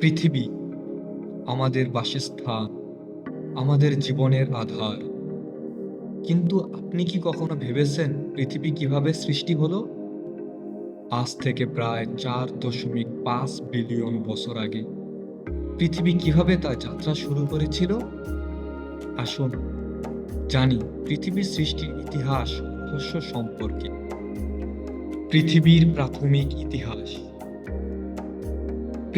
পৃথিবী, আমাদের বাসস্থান, আমাদের জীবনের আধার। কিন্তু আপনি কি কখনো ভেবেছেন পৃথিবী কীভাবে সৃষ্টি হলো? আজ থেকে প্রায় চার দশমিক পাঁচ বিলিয়ন বছর আগে পৃথিবী কীভাবে তার যাত্রা শুরু করেছিল? আসুন জানি পৃথিবীর সৃষ্টির ইতিহাস রহস্য সম্পর্কে। পৃথিবীর প্রাথমিক ইতিহাস।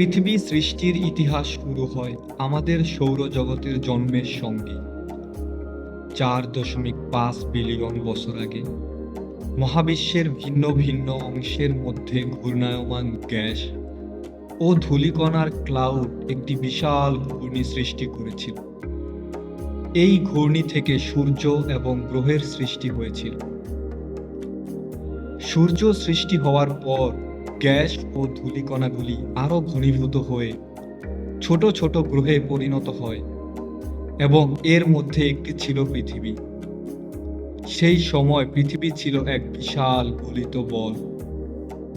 পৃথিবী সৃষ্টির ইতিহাস শুরু হয় আমাদের সৌরজগতের জন্মের সঙ্গে। চার দশমিক পাঁচ বিলিয়ন বছর আগে, মহাবিশ্বের ভিন্ন ভিন্ন অংশের মধ্যে ঘূর্ণায়মান গ্যাস ও ধূলিকণার ক্লাউড একটি বিশাল ঘূর্ণি সৃষ্টি করেছিল। এই ঘূর্ণি থেকে সূর্য এবং গ্রহের সৃষ্টি হয়েছিল। সূর্য সৃষ্টি হওয়ার পর গ্যাস ও ধূলিকণাগুলি আরও ঘনীভূত হয়ে ছোট ছোট গ্রহে পরিণত হয় এবং এর মধ্যে একটি ছিল পৃথিবী। সেই সময় পৃথিবী ছিল এক বিশাল গলিত বল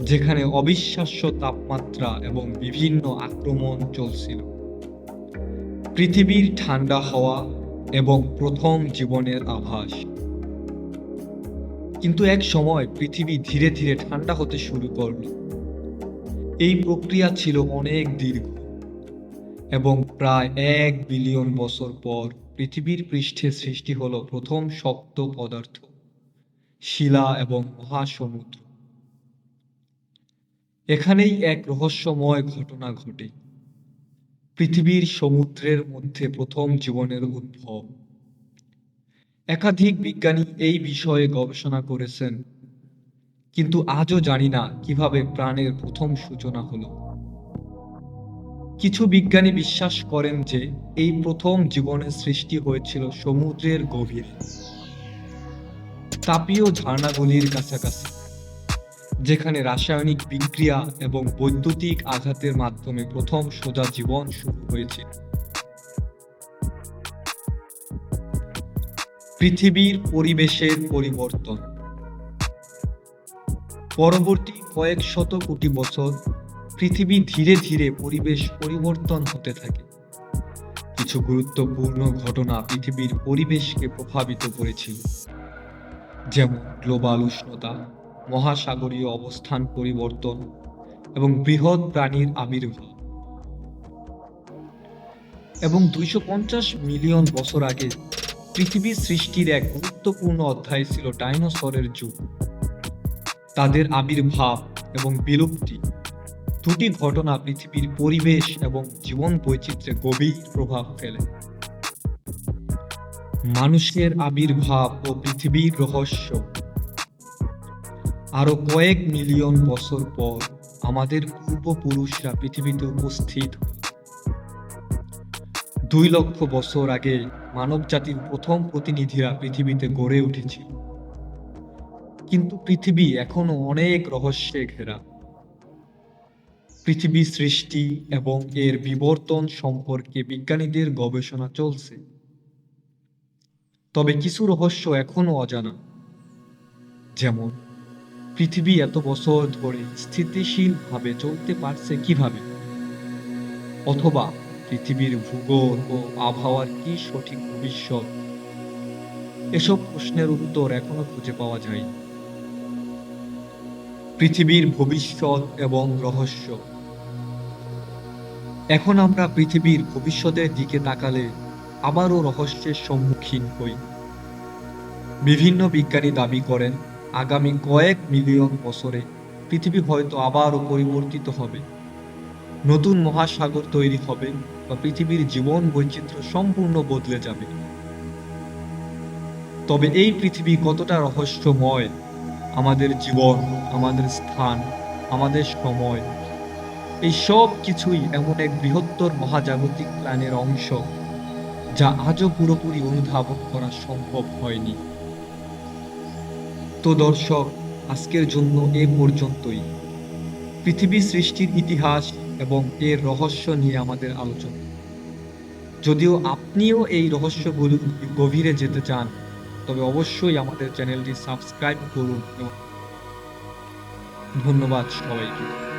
যেখানে অবিশ্বাস্য তাপমাত্রা এবং বিভিন্ন আক্রমণ চলছিল। পৃথিবীর ঠান্ডা হওয়া এবং প্রথম জীবনের আভাস। কিন্তু এক সময় পৃথিবী ধীরে ধীরে ঠান্ডা হতে শুরু করল। এই প্রক্রিয়া ছিল অনেক দীর্ঘ এবং প্রায় এক বিলিয়ন বছর পর পৃথিবীর পৃষ্ঠে সৃষ্টি হলো প্রথম শক্ত পদার্থ, শিলা এবং মহাসমুদ্র। এখানেই এক রহস্যময় ঘটনা ঘটে। পৃথিবীর সমুদ্রের মধ্যে প্রথম জীবনের উদ্ভব। একাধিক বিজ্ঞানী এই বিষয়ে গবেষণা করেছেন। কিন্তু আজও জানি না কীভাবে প্রাণের প্রথম সূচনা হলো। কিছু বিজ্ঞানী বিশ্বাস করেন যে, এই প্রথম জীবনের সৃষ্টি হয়েছিল সমুদ্রের গভীরে। তাপীয় ঝর্ণাগুলির কাছাকাছি, যেখানে রাসায়নিক বিক্রিয়া এবং বৈদ্যুতিক আঘাতের মাধ্যমে প্রথম সোজা জীবন শুরু হয়েছিল। পৃথিবীর পরিবেশের পরিবর্তন। পরবর্তী কয়েক শত কোটি বছর পৃথিবী ধীরে ধীরে পরিবেশ পরিবর্তন হতে থাকে। কিছু গুরুত্বপূর্ণ ঘটনা পৃথিবীর পরিবেশকে প্রভাবিত করেছিল। যেমন গ্লোবাল উষ্ণতা, মহাসাগরীয় অবস্থান পরিবর্তন এবং বৃহৎ প্রাণীর আবির্ভাব। এবং দুইশো পঞ্চাশ মিলিয়ন বছর আগে পৃথিবীর সৃষ্টির এক গুরুত্বপূর্ণ অধ্যায় ছিল ডাইনোসরের যুগ। তাদের আবির্ভাব এবং বিলুপ্তি। দুটি ঘটনা পৃথিবীর পরিবেশ এবং জীবন বৈচিত্র্যে গভীর প্রভাব ফেলে। মানুষের আবির্ভাব ও পৃথিবীর রহস্য। আরও কয়েক মিলিয়ন বছর পর আমাদের পূর্বপুরুষরা পৃথিবীতে উপস্থিত। দুই লক্ষ বছর আগে মানব জাতির প্রথম প্রতিনিধিরা পৃথিবীতে গড়ে উঠেছিল। কিন্তু পৃথিবী এখনও অনেক রহস্যে ঘেরা। পৃথিবী সৃষ্টি এবং এর বিবর্তন সম্পর্কে বিজ্ঞানীদের গবেষণা চলছে। তবে কিছু রহস্য এখনও অজানা। যেমন, পৃথিবী এত বছর ধরে স্থিতিশীলভাবে চলতে পারছে কীভাবে? অথবা, পৃথিবীর ভূগোল ও আবহাওয়ার কি সঠিক ভবিষ্যৎ? এসব প্রশ্নের উত্তর এখনও খুঁজে পাওয়া যায়নি। পৃথিবীর ভবিষ্যৎ এবং রহস্য। এখন আমরা পৃথিবীর ভবিষ্যতের দিকে তাকালে আবারও রহস্যের সম্মুখীন হই। বিভিন্ন বিজ্ঞানী দাবি করেন, আগামী কয়েক মিলিয়ন বছরে পৃথিবী হয়তো আবারও পরিবর্তিত হবে। নতুন মহাসাগর তৈরি হবে বা পৃথিবীর জীবন বৈচিত্র্য সম্পূর্ণ বদলে যাবে। তবে এই পৃথিবী কতটা রহস্যময় আমাদের জীবন, আমাদের স্থান, আমাদের সময়। এই সব কিছুই এমন এক বৃহত্তর মহাজাগতিক প্ল্যানের অংশ, যা আজও পুরোপুরি অনুধাবন করা সম্ভব হয়নি। তো দর্শক, আজকের জন্য এ পর্যন্তই। পৃথিবী সৃষ্টির ইতিহাস এবং এর রহস্য নিয়ে আমাদের আলোচনা। যদিও আপনিও এই রহস্যগুলো গভীরে যেতে চান তবে অবশ্যই আমাদের চ্যানেলটি সাবস্ক্রাইব করুন ধন্যবাদ সবাইকে।